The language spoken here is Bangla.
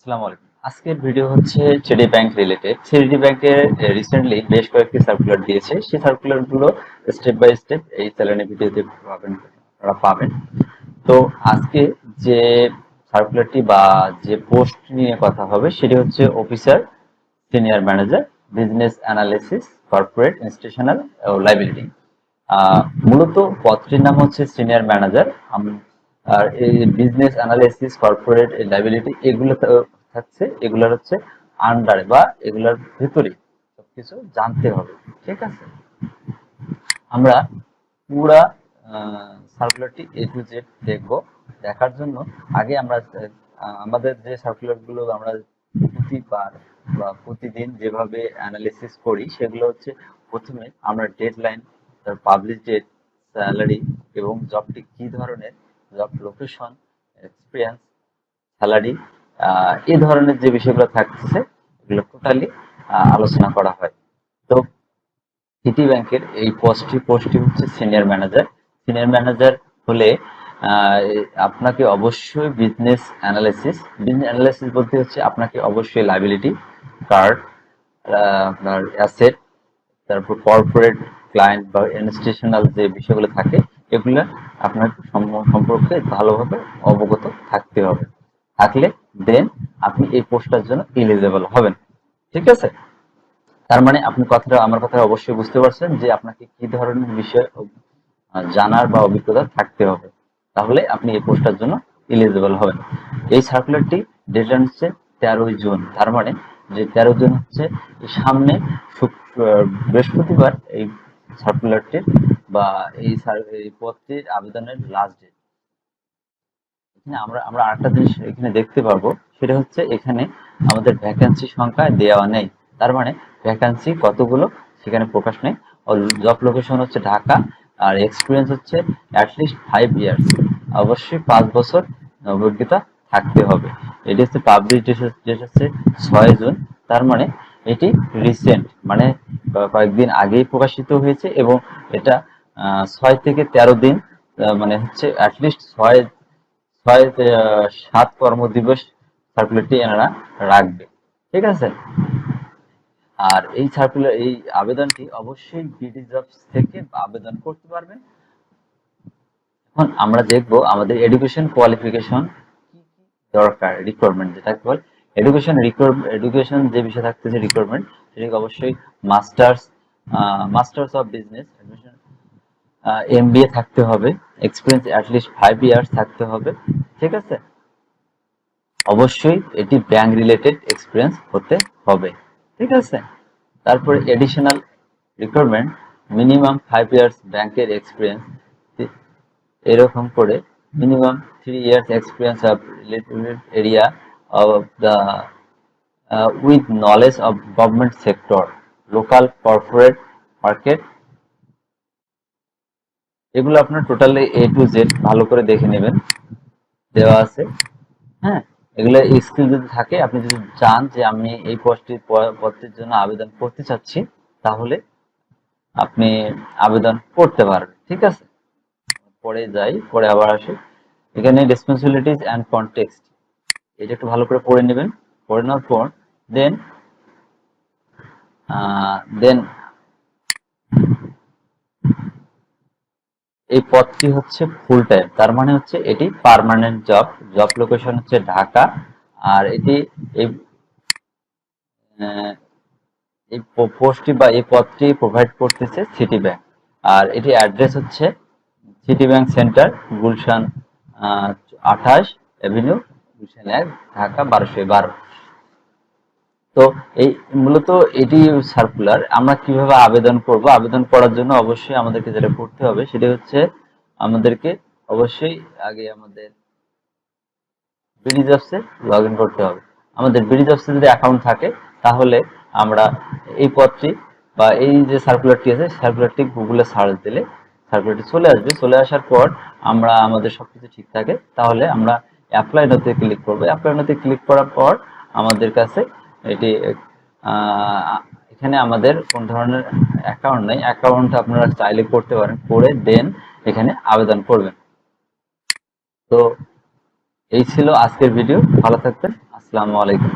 আসসালামু আলাইকুম। আজকের ভিডিও হচ্ছে সিডি ব্যাংক রিলেটেড সিডি ব্যাংকে রিসেন্টলি বেশ কয়েকটি সার্কুলার দিয়েছে। সেই সার্কুলারগুলো স্টেপ বাই স্টেপ এই ভিডিওতে পাবেন, আপনারা পাবেন। তো আজকে যে সার্কুলারটি বা যে পোস্ট নিয়ে কথা হবে সেটি হচ্ছে officer senior manager business analysis corporate institutional liability মূলত পদটির নাম হচ্ছে সিনিয়র ম্যানেজার আর এই বিজনেস অ্যানালিসিস কর্পোরেট লাইবিলিটি এগুলো থাকছে, এগুলোর হচ্ছে আন্ডারে বা এগুলোর ভিতরে সবকিছু জানতে হবে, ঠিক আছে? আমরা পুরা সার্কুলারটি এ টু জেড দেখব, দেখার জন্য আগে আমরা আমাদের যে সার্কুলারগুলো আমরা প্রতিবার বা প্রতিদিন যেভাবে অ্যানালিসিস করি, সেগুলো হচ্ছে প্রথমে আমরা ডেডলাইন তার পাবলিশ ডেট স্যালারি এবং জবটি কি ধরনের জব লোকেশন এক্সপিরিয়েন্স স্যালারি এই ধরনের যে বিষয়গুলো থাকছে, এগুলো টোটালি আলোচনা করা হয়। তো সিটি ব্যাংকের এই পোস্টটি পোস্টটি হচ্ছে সিনিয়র ম্যানেজার সিনিয়র ম্যানেজার হলে আপনাকে অবশ্যই বিজনেস অ্যানালিসিস বিজনেস অ্যানালিসিস বলতে হচ্ছে আপনাকে অবশ্যই লাইবিলিটি কার্ড আপনার অ্যাসেট তারপর কর্পোরেট ক্লায়েন্ট বা ইনস্টিটিউশনাল যে বিষয়গুলো থাকে, এগুলো আপনার সম্পর্কে ভালোভাবে অবগত থাকতে হবে। থাকলে দেন আপনি এই পোস্টটার জন্য এলিজেবল হবেন। ঠিক আছে? তার মানে আপনি কথাটা, আমার কথা অবশ্যই বুঝতে পারছেন যে আপনাকে কি ধরনের বিষয় জানার বা অভিজ্ঞতা থাকতে হবে। তাহলে আপনি এই পোস্টটার জন্য এলিজিবল হবেন। এই সার্কুলারটি ডেডলাইন হচ্ছে তেরোই জুন। তার মানে যে তেরো জুন হচ্ছে সামনে বৃহস্পতিবার এই সার্কুলারটির বা এই এই পদটির আবেদনের লাস্ট ডেট এখানে আমরা আমরা আরেকটা জিনিস এখানে দেখতে পারব সেটা হচ্ছে এখানে আমাদের ভ্যাকেন্সি সংখ্যা দেওয়া নেই। তার মানে ভ্যাকেন্সি কতগুলো সেখানে প্রকাশ নেই। জব লোকেশন হচ্ছে ঢাকা, আর এক্সপিরিয়েন্স হচ্ছে অ্যাটলিস্ট ফাইভ ইয়ার্স অবশ্যই পাঁচ বছর অভিজ্ঞতা থাকতে হবে। এটি হচ্ছে পাবলিক ডেট হচ্ছে ছয় জুন। তার মানে এটি রিসেন্ট মানে কয়েকদিন আগেই প্রকাশিত হয়েছে এবং এটা ছয় থেকে তেরো দিন মানে হচ্ছে অ্যাটলিস্ট ছয় ছয় সাত কর্মদিবস সার্কুলারটি এনারা রাখবে। ঠিক আছে? আর এই সার্কুলার এই আবেদনটি অবশ্যই বিডি জবস থেকে আবেদন করতে পারবেন এখন আমরা দেখব আমাদের এডুকেশন কোয়ালিফিকেশন কি কি দরকার রিকোয়ারমেন্ট যেটাকে বলে। এডুকেশন এডুকেশন যে বিষয় থাকতেছে রিকোয়ারমেন্ট সেটাকে অবশ্যই masters masters of business MBA থাকতে হবে এক্সপিরিয়েন্স অ্যাটলিস্ট ফাইভ ইয়ার্স থাকতে হবে, ঠিক আছে? অবশ্যই এটি ব্যাংক রিলেটেড এক্সপিরিয়েন্স হতে হবে, ঠিক আছে? তারপরে additional requirement minimum five years ব্যাংকের এক্সপিরিয়েন্স এরকম করে minimum three years experience of area of the with knowledge of government sector local corporate market এগুলো আপনার টোটালি এ টু জেড ভালো করে দেখে নেবেন। দেওয়া আছে। হ্যাঁ? এগুলো স্কিল যদি থাকে, আপনি যদি চান যে আমি এই পোস্টটি পদটির জন্য আবেদন করতে চাচ্ছি, তাহলে আপনি আবেদন করতে পারবেন, ঠিক আছে? পরে যাই, পরে আবার আসি। এখানে রেসপন্সিবিলিটিস অ্যান্ড কনটেক্সট এটা একটু ভালো করে পড়ে নেবেন। পড়ে নেওয়ার পর দেন দেন এই পদটি হচ্ছে ফুল টাইম তার মানে হচ্ছে এটি পার্মানেন্ট জব জব লোকেশন হচ্ছে ঢাকা, আর এটি এই এই পোস্টটি বা এই পদটি প্রোভাইড করতেছে সিটি ব্যাংক আর এটি অ্যাড্রেস হচ্ছে সিটি ব্যাংক সেন্টার গুলশান আঠাশ এভিনিউ গুলশান এক, ঢাকা বারোশো বারো। তো এই মূলত এটি সার্কুলার আমরা কীভাবে আবেদন করব? আবেদন করার জন্য অবশ্যই আমাদেরকে যেটা করতে হবে সেটা হচ্ছে আমাদেরকে অবশ্যই আগে আমাদের ব্রিজ জবসে লগ ইন করতে হবে। আমাদের ব্রিজ জবসে যদি অ্যাকাউন্ট থাকে, তাহলে আমরা এই পথটি বা এই যে সার্কুলারটি আছে সার্কুলারটি গুগলে সার্চ দিলে সার্কুলারটি চলে আসবে। চলে আসার পর আমরা আমাদের সবকিছু ঠিক থাকে। তাহলে আমরা অ্যাপ্লাই নতে ক্লিক করব। অ্যাপ্লাই নতে ক্লিক করার পর আমাদের কাছে এটি এখানে আমাদের কোন ধরনের অ্যাকাউন্ট নেই। অ্যাকাউন্ট আপনারা চাইলে করতে পারেন। করে দেন, এখানে আবেদন করবেন। তো এই ছিল আজকের ভিডিও ভালো থাকবেন। আসসালামু আলাইকুম।